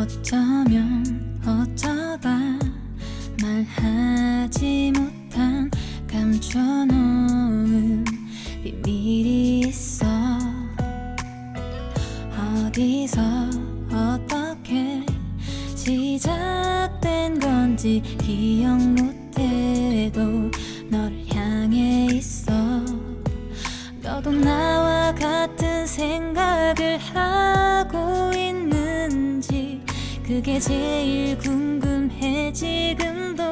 어쩌면 어쩌다 말하지 못한 감춰놓은 비밀이 있어. 어디서 어떻게 시작된 건지 기억 못해도 너를 향해 있어. 너도 나와 같은 생각을 하고 있는지 그게 제일 궁금해 지금도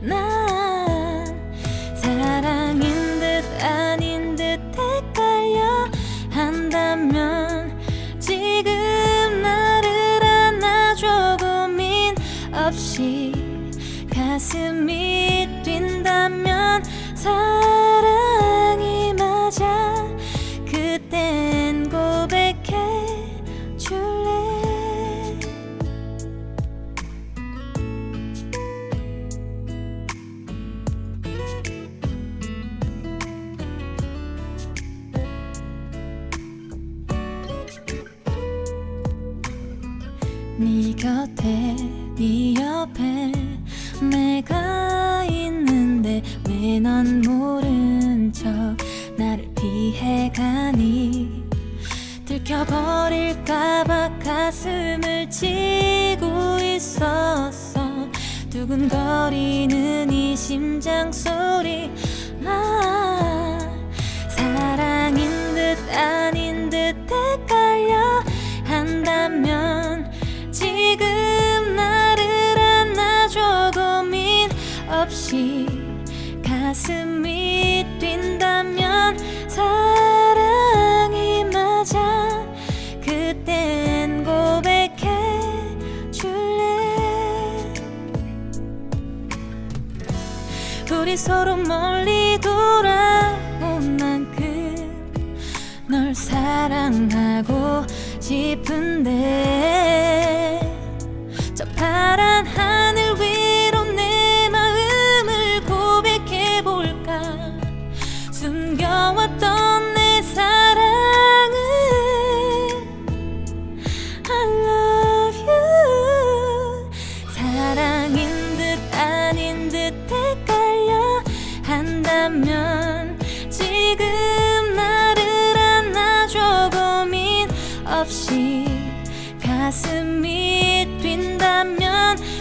난 사랑인 듯 아닌 듯 헷갈려 한다면 지금 나를 안아줘 고민 없이 가슴이 네 곁에 네 옆에 내가 있는데 왜 넌 모른 척 나를 피해가니? 들켜버릴까봐 가슴을 치고 있었어. 두근거리는 이 심장 소리. 나 사랑인 듯 아닌 듯 헷갈려 한다면 지금 나를 안아줘 고민 없이 가슴이 뛴다면 사랑이 맞아 그땐 고백해 줄래? 우리 서로 멀리 돌아온 만큼 널 사랑하고 싶은데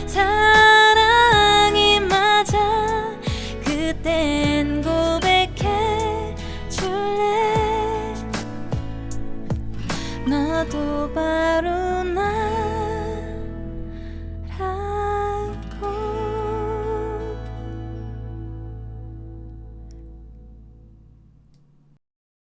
사랑이 맞아. 그땐 고백해 줄래? 나도 바로